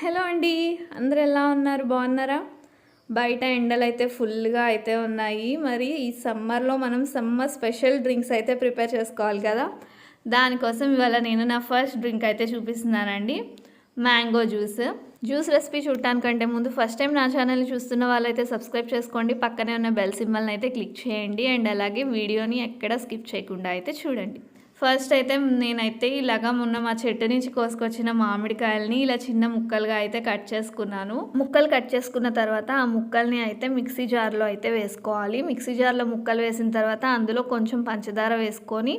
Hello అండి అందరు ఎలా ఉన్నారు? బాగున్నారా? బయట ఎండలు అయితే ఫుల్గా అయితే ఉన్నాయి. మరి ఈ సమ్మర్లో మనం సమ్మర్ స్పెషల్ డ్రింక్స్ అయితే ప్రిపేర్ చేసుకోవాలి కదా? దానికోసం ఇవాళ నేను నా ఫస్ట్ డ్రింక్ అయితే చూపిస్తున్నానండి. Mango juice. జ్యూస్ రెసిపీ చూడటానికంటే ముందు ఫస్ట్ టైం నా ఛానల్ చూస్తున్న వాళ్ళైతే సబ్స్క్రైబ్ చేసుకోండి. పక్కనే ఉన్న బెల్ సింబల్ని అయితే క్లిక్ చేయండి. అండ్ అలాగే వీడియోని ఎక్కడ స్కిప్ చేయకుండా అయితే చూడండి. ఫస్ట్ అయితే నేనైతే ఇలాగా మొన్న మా చెట్టు నుంచి కోసుకొచ్చిన మామిడికాయలని ఇలా చిన్న ముక్కలుగా అయితే కట్ చేసుకున్నాను. ముక్కలు కట్ చేసుకున్న తర్వాత ఆ ముక్కల్ని అయితే మిక్సీ జార్లో అయితే వేసుకోవాలి. మిక్సీ జార్లో ముక్కలు వేసిన తర్వాత అందులో కొంచెం పంచదార వేసుకొని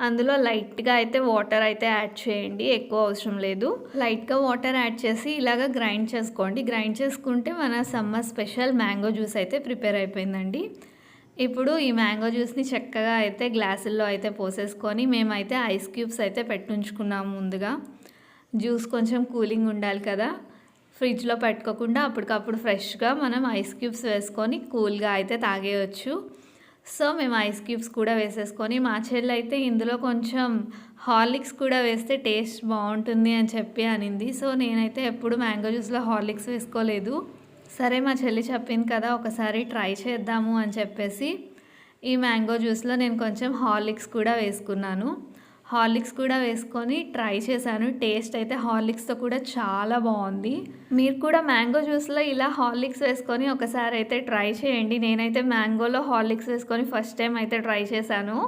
అందులో లైట్గా అయితే వాటర్ అయితే యాడ్ చేయండి ఎక్కువ అవసరం లేదు. లైట్గా వాటర్ యాడ్ చేసి ఇలాగ గ్రైండ్ చేసుకోండి. గ్రైండ్ చేసుకుంటే మన సమ్మర్ స్పెషల్ మ్యాంగో జ్యూస్ అయితే ప్రిపేర్ అయిపోయిందండి. ఇప్పుడు ఈ మ్యాంగో జ్యూస్ని చక్కగా అయితే గ్లాసుల్లో అయితే పోసేసుకొని మేమైతే ఐస్ క్యూబ్స్ అయితే పెట్టుంచుకున్నాము ముందుగా. జ్యూస్ కొంచెం కూలింగ్ ఉండాలి కదా. ఫ్రిడ్జ్లో పెట్టుకోకుండా అప్పటికప్పుడు ఫ్రెష్గా మనం ఐస్ క్యూబ్స్ వేసుకొని కూల్గా అయితే తాగేయచ్చు. సో మేము ఐస్ క్యూబ్స్ కూడా వేసేసుకొని మా చెల్లి అయితే ఇందులో కొంచెం హార్లిక్స్ కూడా వేస్తే టేస్ట్ బాగుంటుంది అని చెప్పి అనింది. సో నేనైతే ఎప్పుడు మ్యాంగో జ్యూస్లో హార్లిక్స్ వేసుకోలేదు. సరే మా చెల్లి చెప్పింది కదా ఒకసారి ట్రై చేద్దాము అని చెప్పేసి ఈ మ్యాంగో జ్యూస్లో నేను కొంచెం హార్లిక్స్ కూడా వేసుకున్నాను. హార్లిక్స్ కూడా వేసుకొని ట్రై చేశాను. టేస్ట్ అయితే హార్లిక్స్తో కూడా చాలా బాగుంది. మీరు కూడా మ్యాంగో జ్యూస్లో ఇలా హార్లిక్స్ వేసుకొని ఒకసారి అయితే ట్రై చేయండి. నేనైతే మ్యాంగోలో హార్లిక్స్ వేసుకొని ఫస్ట్ టైం అయితే ట్రై చేశాను.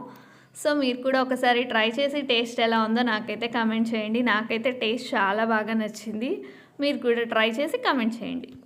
సో మీరు కూడా ఒకసారి ట్రై చేసి టేస్ట్ ఎలా ఉందో నాకైతే కమెంట్ చేయండి. నాకైతే టేస్ట్ చాలా బాగా నచ్చింది. మీరు కూడా ట్రై చేసి కమెంట్ చేయండి.